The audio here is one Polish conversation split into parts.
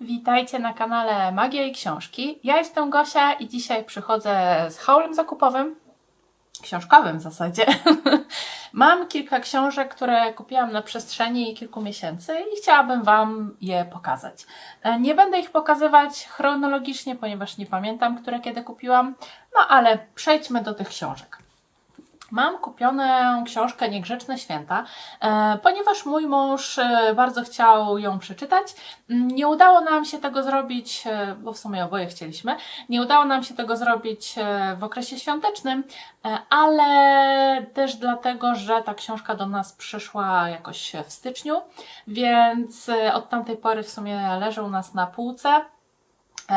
Witajcie na kanale Magia i Książki. Ja jestem Gosia i dzisiaj przychodzę z haulem zakupowym, książkowym w zasadzie. Mam kilka książek, które kupiłam na przestrzeni kilku miesięcy i chciałabym Wam je pokazać. E, Nie będę ich pokazywać chronologicznie, ponieważ nie pamiętam, które kiedy kupiłam, no ale przejdźmy do tych książek. Mam kupioną książkę Niegrzeczne Święta, e, ponieważ mój mąż e, bardzo chciał ją przeczytać. Mm, Nie udało nam się tego zrobić, e, bo w sumie oboje chcieliśmy, nie udało nam się tego zrobić w okresie świątecznym, ale też dlatego, że ta książka do nas przyszła jakoś w styczniu, więc od tamtej pory w sumie leży u nas na półce.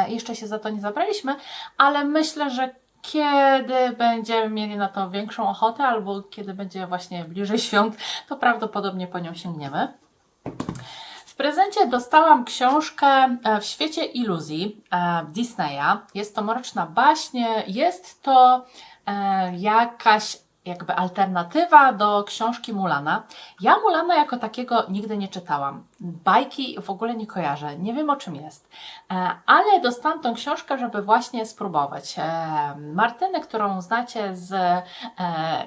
Jeszcze się za to nie zabraliśmy, ale myślę, że kiedy będziemy mieli na to większą ochotę, albo kiedy będzie właśnie bliżej świąt, to prawdopodobnie po nią sięgniemy. W prezencie dostałam książkę e, w świecie iluzji e, Disneya. Jest to mroczna baśń, jest to e, jakaś jakby alternatywa do książki Mulana. Ja Mulana jako takiego nigdy nie czytałam. Bajki w ogóle nie kojarzę, nie wiem o czym jest. E, Ale dostałam tą książkę, żeby właśnie spróbować. E, Martynę, którą znacie z e,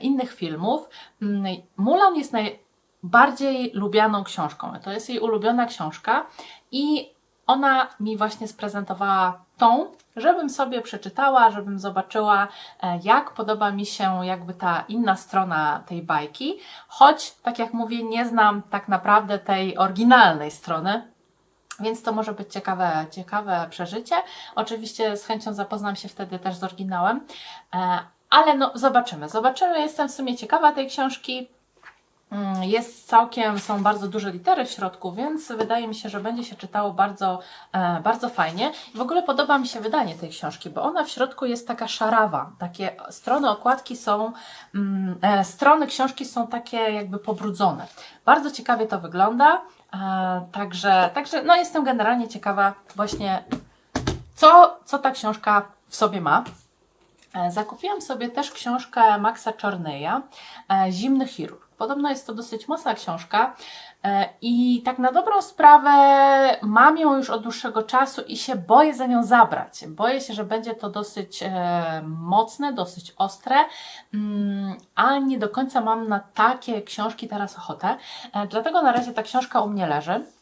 innych filmów, mm, Mulan jest najbardziej lubianą książką. To jest jej ulubiona książka i ona mi właśnie sprezentowała tą, żebym sobie przeczytała, żebym zobaczyła, e, jak podoba mi się jakby ta inna strona tej bajki, choć, tak jak mówię, nie znam tak naprawdę tej oryginalnej strony, więc to może być ciekawe, ciekawe przeżycie. Oczywiście z chęcią zapoznam się wtedy też z oryginałem, e, ale no zobaczymy, zobaczymy. Jestem w sumie ciekawa tej książki. Mm, Jest całkiem, są bardzo duże litery w środku, więc wydaje mi się, że będzie się czytało bardzo, e, bardzo fajnie. I w ogóle podoba mi się wydanie tej książki, bo ona w środku jest taka szarawa. Takie strony okładki są, mm, e, strony książki są takie jakby pobrudzone. Bardzo ciekawie to wygląda. E, także, także no jestem generalnie ciekawa właśnie, co, co ta książka w sobie ma. Zakupiłam sobie też książkę Maxa Czorneya, e, Zimny chirurg. Podobno jest to dosyć mocna książka e, i tak na dobrą sprawę mam ją już od dłuższego czasu i się boję za nią zabrać. Boję się, że będzie to dosyć e, mocne, dosyć ostre, mm, a nie do końca mam na takie książki teraz ochotę. E, Dlatego na razie ta książka u mnie leży.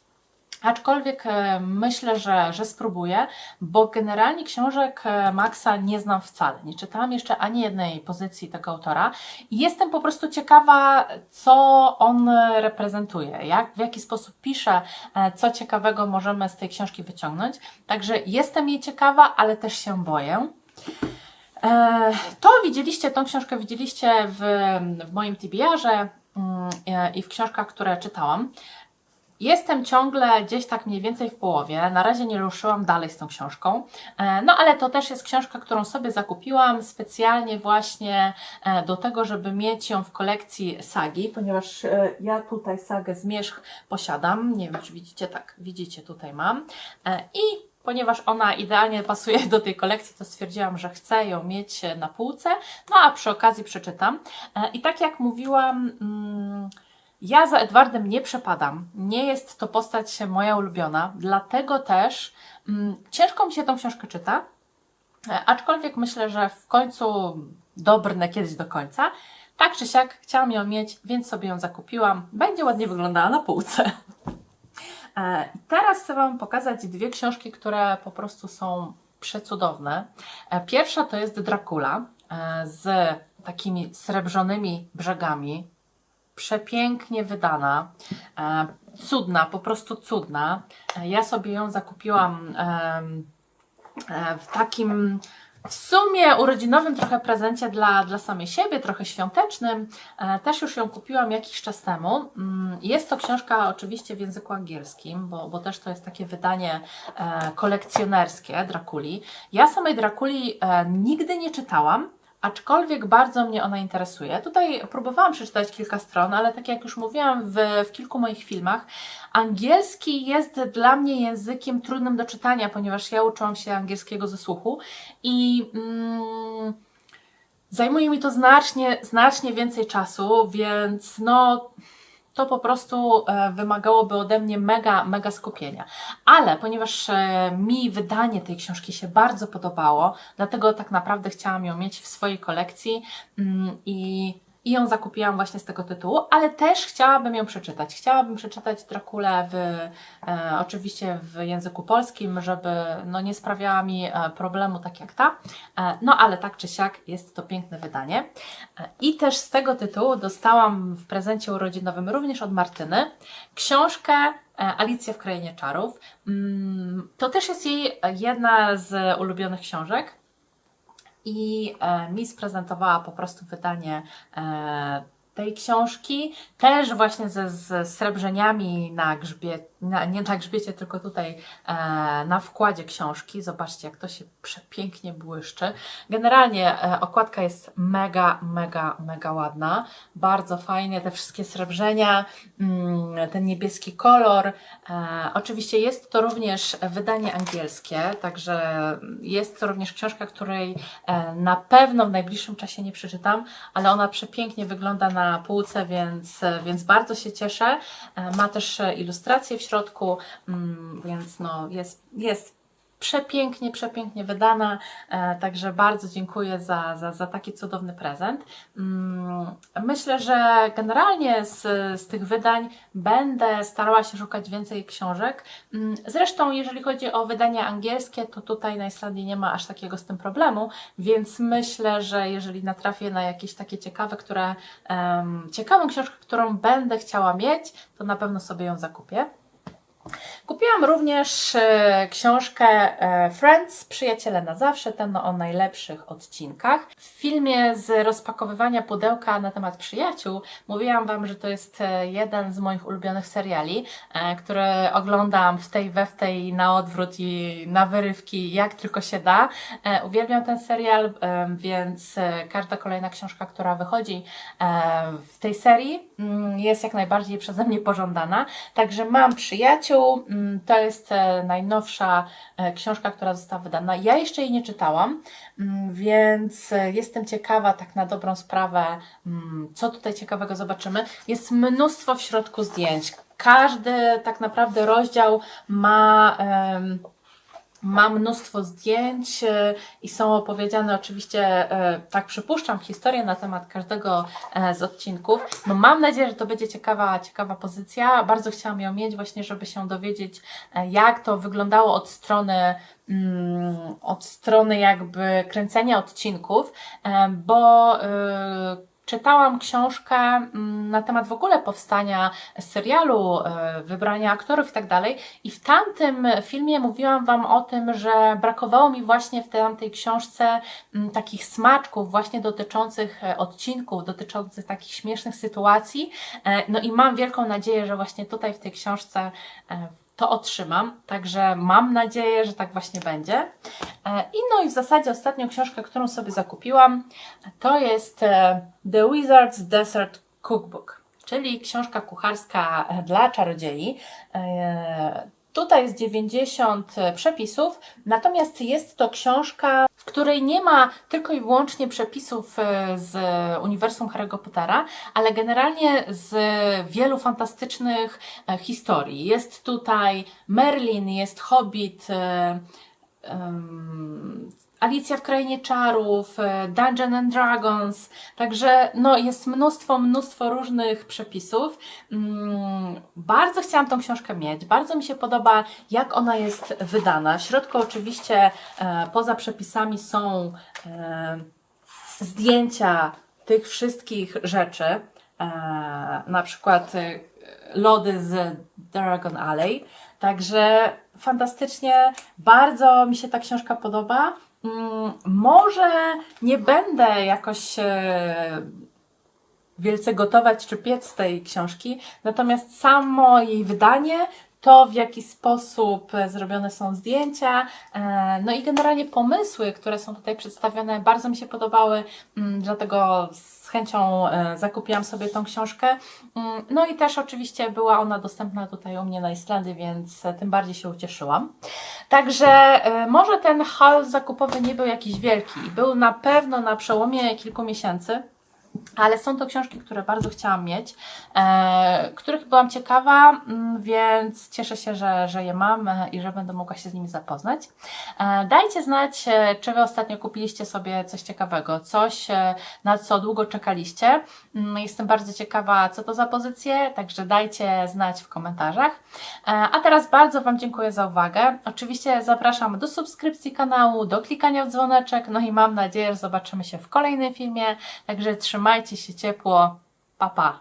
Aczkolwiek e, myślę, że, że spróbuję, bo generalnie książek e, Maxa nie znam wcale. Nie czytałam jeszcze ani jednej pozycji tego autora i jestem po prostu ciekawa, co on reprezentuje, jak, w jaki sposób pisze, e, co ciekawego możemy z tej książki wyciągnąć. Także jestem jej ciekawa, ale też się boję. To widzieliście, tą książkę widzieliście w, w moim TBR-ze mm, i w książkach, które czytałam. Jestem ciągle gdzieś tak mniej więcej w połowie. Na razie nie ruszyłam dalej z tą książką. E, No ale to też jest książka, którą sobie zakupiłam specjalnie właśnie e, do tego, żeby mieć ją w kolekcji sagi, ponieważ e, ja tutaj sagę Zmierzch posiadam. Nie wiem, czy widzicie, tak, widzicie, tutaj mam. I ponieważ ona idealnie pasuje do tej kolekcji, to stwierdziłam, że chcę ją mieć na półce. No a przy okazji przeczytam. I tak jak mówiłam, mm, ja za Edwardem nie przepadam. Nie jest to postać moja ulubiona, dlatego też mm, ciężko mi się tą książkę czyta. E, Aczkolwiek myślę, że w końcu dobrnę kiedyś do końca. Tak czy siak chciałam ją mieć, więc sobie ją zakupiłam. Będzie ładnie wyglądała na półce. E, Teraz chcę Wam pokazać dwie książki, które po prostu są przecudowne. E, Pierwsza to jest Dracula z takimi srebrzonymi brzegami. Przepięknie wydana, e, cudna, po prostu cudna. E, Ja sobie ją zakupiłam e, w takim w sumie urodzinowym trochę prezencie dla, dla samej siebie, trochę świątecznym. Też już ją kupiłam jakiś czas temu. Mm, Jest to książka oczywiście w języku angielskim, bo, bo też to jest takie wydanie kolekcjonerskie Drakuli. Ja samej Drakuli nigdy nie czytałam. Aczkolwiek bardzo mnie ona interesuje. Tutaj próbowałam przeczytać kilka stron, ale tak jak już mówiłam w, w kilku moich filmach, angielski jest dla mnie językiem trudnym do czytania, ponieważ ja uczyłam się angielskiego ze słuchu i mm, zajmuje mi to znacznie, znacznie więcej czasu, więc no to po prostu e, wymagałoby ode mnie mega, mega skupienia. Ale ponieważ e, mi wydanie tej książki się bardzo podobało, dlatego tak naprawdę chciałam ją mieć w swojej kolekcji mm, i i ją zakupiłam właśnie z tego tytułu, ale też chciałabym ją przeczytać. Chciałabym przeczytać Drakulę w, e, oczywiście w języku polskim, żeby no, nie sprawiała mi e, problemu tak jak ta. E, no ale tak czy siak jest to piękne wydanie. E, I też z tego tytułu dostałam w prezencie urodzinowym również od Martyny książkę e, Alicja w Krainie Czarów. Mm, To też jest jej jedna z ulubionych książek i e, mi sprezentowała po prostu wydanie e, tej książki, też właśnie ze, ze srebrzeniami na grzbiecie, nie na grzbiecie, tylko tutaj e, na wkładzie książki. Zobaczcie, jak to się przepięknie błyszczy. Generalnie e, okładka jest mega, mega, mega ładna. Bardzo fajnie, te wszystkie srebrzenia, mm, ten niebieski kolor. E, oczywiście jest to również wydanie angielskie, także jest to również książka, której e, na pewno w najbliższym czasie nie przeczytam, ale ona przepięknie wygląda na półce, więc, więc bardzo się cieszę. Ma też ilustracje w środku, mm, więc no jest, jest przepięknie, przepięknie wydana, e, także bardzo dziękuję za, za, za taki cudowny prezent. Mm, Myślę, że generalnie z, z tych wydań będę starała się szukać więcej książek. Mm, Zresztą, jeżeli chodzi o wydania angielskie, to tutaj na Islandii nie ma aż takiego z tym problemu, więc myślę, że jeżeli natrafię na jakieś takie ciekawe, które, ciekawą książkę, którą będę chciała mieć, to na pewno sobie ją zakupię. Kupiłam również e, książkę e, Friends, Przyjaciele na zawsze, ten o najlepszych odcinkach. W filmie z rozpakowywania pudełka na temat przyjaciół mówiłam Wam, że to jest e, jeden z moich ulubionych seriali, które oglądam w tej, we w tej, na odwrót i na wyrywki, jak tylko się da. Uwielbiam ten serial, więc każda kolejna książka, która wychodzi w tej serii mm, jest jak najbardziej przeze mnie pożądana. Także mam przyjaciół, mm, to jest e, najnowsza e, książka, która została wydana. Ja jeszcze jej nie czytałam, mm, więc e, jestem ciekawa, tak na dobrą sprawę, mm, co tutaj ciekawego zobaczymy. Jest mnóstwo w środku zdjęć. Każdy tak naprawdę rozdział ma. Ma mnóstwo zdjęć e, i są opowiedziane oczywiście, e, tak przypuszczam, historie na temat każdego e, z odcinków. No mam nadzieję, że to będzie ciekawa, ciekawa pozycja. Bardzo chciałam ją mieć właśnie, żeby się dowiedzieć, e, jak to wyglądało od strony mm, od strony jakby kręcenia odcinków, e, bo e, czytałam książkę mm, na temat w ogóle powstania serialu, e, wybrania aktorów i tak dalej. I w tamtym filmie mówiłam Wam o tym, że brakowało mi właśnie w tamtej książce mm, takich smaczków właśnie dotyczących e, odcinków, dotyczących takich śmiesznych sytuacji. E, No i mam wielką nadzieję, że właśnie tutaj w tej książce to otrzymam, także mam nadzieję, że tak właśnie będzie. E, I no i w zasadzie ostatnią książkę, którą sobie zakupiłam, to jest e, The Wizard's Desert Cookbook, czyli książka kucharska e, dla czarodziei. Tutaj jest 90 przepisów, natomiast jest to książka, w której nie ma tylko i wyłącznie przepisów e, z uniwersum Harry'ego Pottera, ale generalnie z wielu fantastycznych e, historii. Jest tutaj Merlin, jest Hobbit, e, Alicja w Krainie Czarów, e, Dungeon and Dragons, także no, jest mnóstwo, mnóstwo różnych przepisów. Mm, bardzo chciałam tą książkę mieć, bardzo mi się podoba, jak ona jest wydana. W środku oczywiście e, poza przepisami są e, zdjęcia tych wszystkich rzeczy, na przykład lody z Dragon Alley. Także fantastycznie, bardzo mi się ta książka podoba. Mm, Może nie będę jakoś e, wielce gotować czy piec tej książki, natomiast samo jej wydanie, to w jaki sposób e, zrobione są zdjęcia, e, no i generalnie pomysły, które są tutaj przedstawione, bardzo mi się podobały, mm, dlatego z chęcią e, zakupiłam sobie tą książkę. Mm, No i też oczywiście była ona dostępna tutaj u mnie na Islandii, więc tym bardziej się ucieszyłam. Także może ten haul zakupowy nie był jakiś wielki, był na pewno na przełomie kilku miesięcy, ale są to książki, które bardzo chciałam mieć, e, których byłam ciekawa, mm, więc cieszę się, że, że je mam e, i że będę mogła się z nimi zapoznać. E, dajcie znać, e, czy Wy ostatnio kupiliście sobie coś ciekawego, coś, e, na co długo czekaliście. Mm, Jestem bardzo ciekawa, co to za pozycje, także dajcie znać w komentarzach. E, A teraz bardzo Wam dziękuję za uwagę. Oczywiście zapraszam do subskrypcji kanału, do klikania w dzwoneczek, no i mam nadzieję, że zobaczymy się w kolejnym filmie. Także trzymajcie się ciepło. Pa, pa.